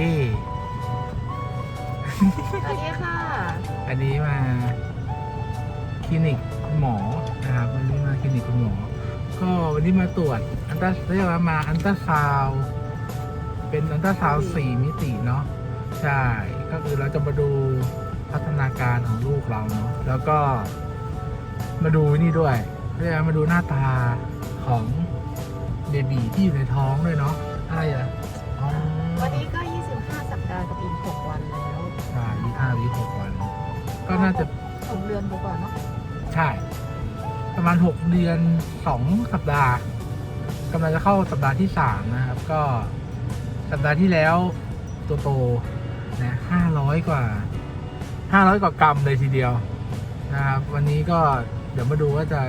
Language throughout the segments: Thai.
ย่สวัสดีค่ะ อันนี้มาคลินิกคุณหมอนะครับวันนี้มาคลินิกคุณหมอ ก็วันนี้มาตรวจอันตราเรียกว่ามาอันตราซาวด์เป็นอันตราซาวด์สี่มิติเนาะใช่ก็คือเราจะมาดูพัฒนาการของลูกเราเนาะแล้วก็มาดูนี่ด้วยเรียกว่ามาดูหน้าตาของเบบีที่อยู่ในท้องด้วยเนาะอะไรอะอ๋อ วันนี้ก็ 25สัปดาห์กับอีก6วันแล้วใช่ยี่ห้าวิหกวัน ก็น่าจะ6เดือนไปก่อนเนาะใช่ ประมาณหกเดือนสองสัปดาห์กำลังจะเข้าสัปดาห์ที่สามนะครับ ก็สัปดาห์ที่แล้วตัวโตนะห้าร้อยกว่าห้าร้อยกว่ากรัมเลยทีเดียวนะครับวันนี้ก็เดี๋ยวมาดูว่าจะ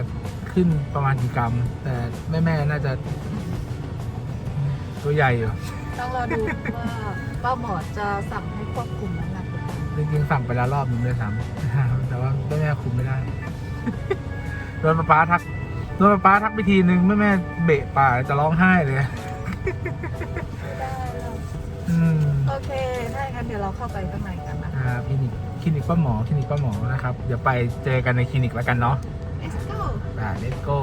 ขึ้นประมาณกี่กรัม แต่แม่ ๆ น่าจะตัวใหญ่อยู่ ต้องรอดูว่าป้าหมอจะสั่งให้ควบคุมน้ำหนักหรือเปล่าจริงๆสั่งไปแล้วรอบนึงด้วยซ้ำนะครับแต่ว่าแม่ๆคุมไม่ได้ โดนป๊าป๊าทักโดนป๊าป๊าทักไปทีนึงแม่แม่ๆเบะป่าจะร้องไห้เลย ไม่ได้หรอกอืมโอเค ถ้าอย่างนั้นเดี๋ยวเราเข้าไปข้างในกันนะ อ่าคลินิกคลินิกป้าหมอคลินิกป้าหมอนะครับ เดี๋ยวไปเจอกันในคลินิกแล้วกันเนาะ let's go อ่า let's go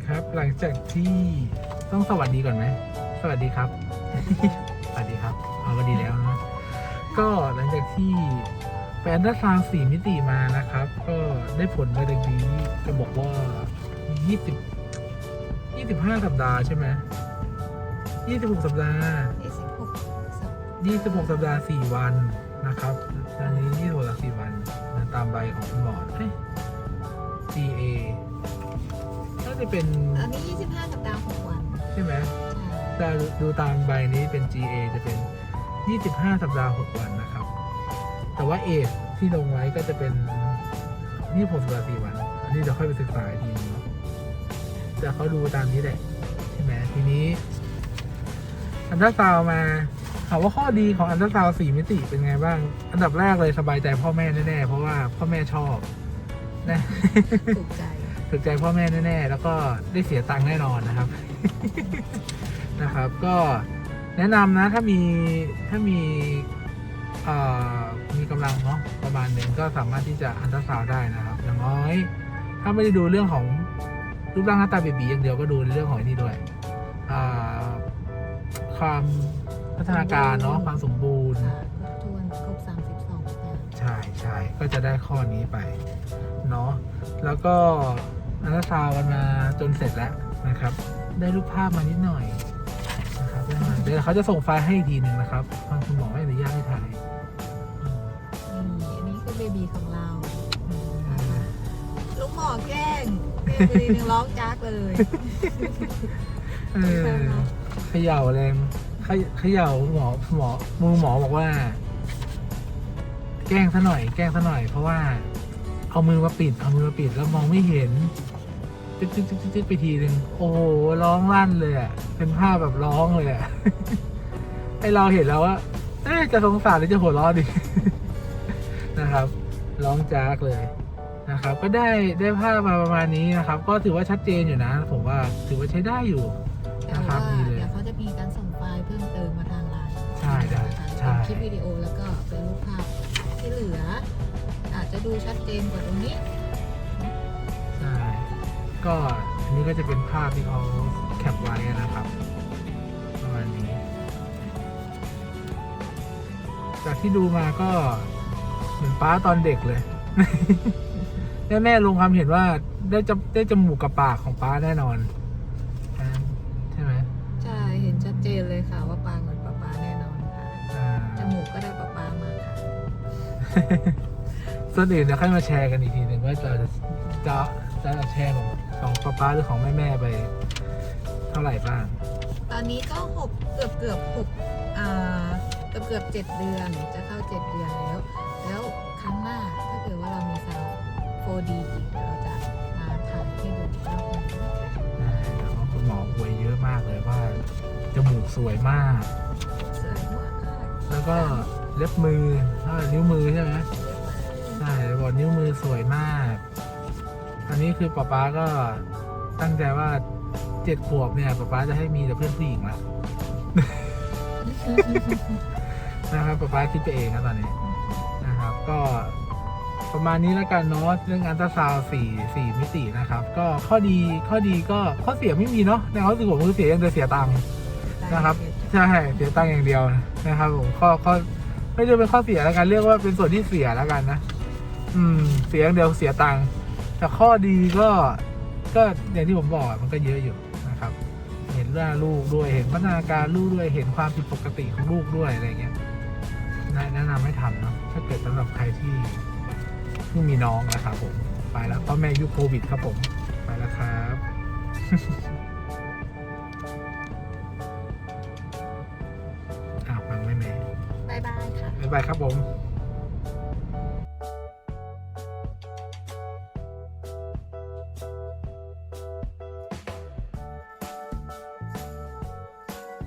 มาครับ หลังจากที่ต้องสวัสดีก่อนไหมสวัสดีครับ สวัสดีครับ เอาก็ดีแล้วนะ ก็หลังจากที่ไปอันตราซาวด์สี่มิติมานะครับ ก็ได้ผลมาดังนี้จะบอกว่า20 25สัปดาห์ใช่ไหม26สัปดาห์26สัป26สัปดาห์4วันนะครับอันนี้26สัปดาห์4วันนะตามใบของคุณหมอเอ้ย GA น่า จะเป็นอันนี้ 25 สัปดาห์6วันใช่ไหมใช่แต่ดูตามใบนี้เป็น GA จะเป็น 25 สัปดาห์6วันนะครับ แต่ว่าเอทที่ลงไว้ก็จะเป็น26สัปดาห์4วัน อันนี้เดี๋ยวค่อยไปศึกษาอีกทีนึงเนาะแต่เขาดูตามนี้แหละใช่ไหมทีนี้อันตราซาวน์มาถามว่าข้อดีของอันตราซาวน์สี่มิติเป็นไงบ้าง อันดับแรกเลยสบายใจพ่อแม่แน่ๆเพราะว่าพ่อแม่ชอบนะถูกใจ ถูกใจพ่อแม่แน่ๆ แล้วก็ได้เสียตังค์แน่นอนนะครับ นะครับ ก็แนะนำนะถ้ามีถ้ามีเอ่อมีกำลังเนาะประมาณหนึ่งก็สามารถที่จะอันตราซาวด์ได้นะครับ อย่างน้อย ถ้าไม่ได้ดูเรื่องของรูปร่างหน้าตาเบบีอย่างเดียวก็ดูในเรื่องของไอ้นี่ด้วยอ่าความพัฒนาการเนาะความสมบูรณ์ค่ะครบถ้วนครบ32สัปดาห์ใช่ใช่ก็จะได้ข้อนี้ไป เนาะแล้วก็ อันตราซาวด์กันมาจนเสร็จแล้วนะครับ ได้รูปภาพมานิดหน่อยนะครับได้มาเดี๋ยวเขาจะส่งไฟล์ให้อีกทีหนึ่งนะครับทางคุณหมอไม่อนุญาตให้ถ่ายอืมนี่อันนี้คือเบบีของเราอืมลูกหมอแกล้งเบบีหนึ่งร้องจากเลยเออเขย่าแรงเขยเขย่าหมอหมอมือหมอบอกว่า แกล้งซะหน่อย แกล้งซะหน่อย เพราะว่า เอามือมาปิด เอามือมาปิดแล้วมองไม่เห็นจึ๊กจึ๊กจึ๊กจึ๊กไปทีหนึ่งโอ้โหร้องลั่นเลยอะเป็นภาพแบบร้องเลยอะไอเราเห็นแล้วว่าเอ๊ะจะสงสารหรือจะหัวเราะดีนะครับ ร้องจากเลยนะครับ ก็ได้ได้ภาพมาประมาณนี้นะครับ ก็ถือว่าชัดเจนอยู่นะ ผมว่าถือว่าใช้ได้อยู่แต่นะครัว่าบดีเลยเดี๋ยวเขาจะมีการส่งไฟล์เพิ่มเติมมาทางไลน์ใช่ได้นะคะใช่เป็นคลิปวิดีโอแล้วก็เป็นรูปภาพที่เหลืออาจจะ ดูชัดเจนกว่าตรงนี้ ใช่ ก็อันนี้ก็จะเป็นภาพที่เขาแคปไว้นะครับประมาณนี้ จากที่ดูมาก็เหมือนป้าตอนเด็กเลยแม่แม่ลงความเห็นว่าได้จะได้จมูกกับปากของป้าแน่นอนอ่าใช่ไหมใช่เห็นชัดเจนเลยค่ะว่าปลาเหมือนปลาปลาแน่นอนค่ะ อ่า จมูกก็ได้ปลาปลามาค่ะ ส่วนอื่นเดี๋ยวค่อยมาแชร์กันอีกทีหนึ่งว่าจะจะจะแชร์ของของป้าป้าหรือของแม่แม่ไป เท่าไหร่บ้างตอนนี้ก็หกเกือบเกือบหกอ่าเกือบเกือบเจ็ดเดือนจะเข้าเจ็ดเดือนแล้ว แล้วครั้งหน้าถ้าเกิดว่าเรามีซาว 4D อีกเดี๋ยวเราจะมาถ่ายให้ดูอีกรอบหนึงนะคะแล้วก็คุณหมออวยเยอะมากเลยว่าจมูกสวยมาก สวยมากแล้วก็เล็บมือเท่าไหร่นิ้วมือใช่ไหม ใช่บอกนิ้วมือสวยมาก อันนี้คือป๊าป๊าก็ตั้งใจว่าเจ็ดขวบเนี่ยป๊าป๊าจะให้มีแต่เพื่อนผู้หญิงละนะครับป๊าป๊าคิดไปเองนะตอนนี้นะครับ ก็ประมาณนี้แล้วกันเนาะเรื่องอันตราซาวสี่สี่มิตินะครับ ก็ข้อดีข้อดีก็ข้อเสียไม่มีเนาะในความรู้สึกผมคือเสียอย่างเดียวเสียตังค์นะครับใช่เสียตังค์อย่างเดียวนะครับผมข้อข้อไม่ได้เป็นข้อเสียแล้วกันเรียกว่าเป็นส่วนที่เสียแล้วกันนะ อืม เสียอย่างเดียวเสียตังค์แต่ข้อดีก็ก็อย่างที่ผมบอกอะมันก็เยอะอยู่นะครับ เห็นว่าลูกด้วยเห็นพัฒนาการลูกด้วยเห็นความผิดปกติของลูกด้วยอะไรเงี้ยแนะแนะนำให้ทำเนาะถ้าเกิดสำหรับใครที่เพิ่งมีน้องนะครับผมไปแล้วพ่อแม่ยุคโควิดครับผมไปแล้วครับอ่าฟังแม่แม่บ๊ายบายค่ะบ๊ายบายครับผม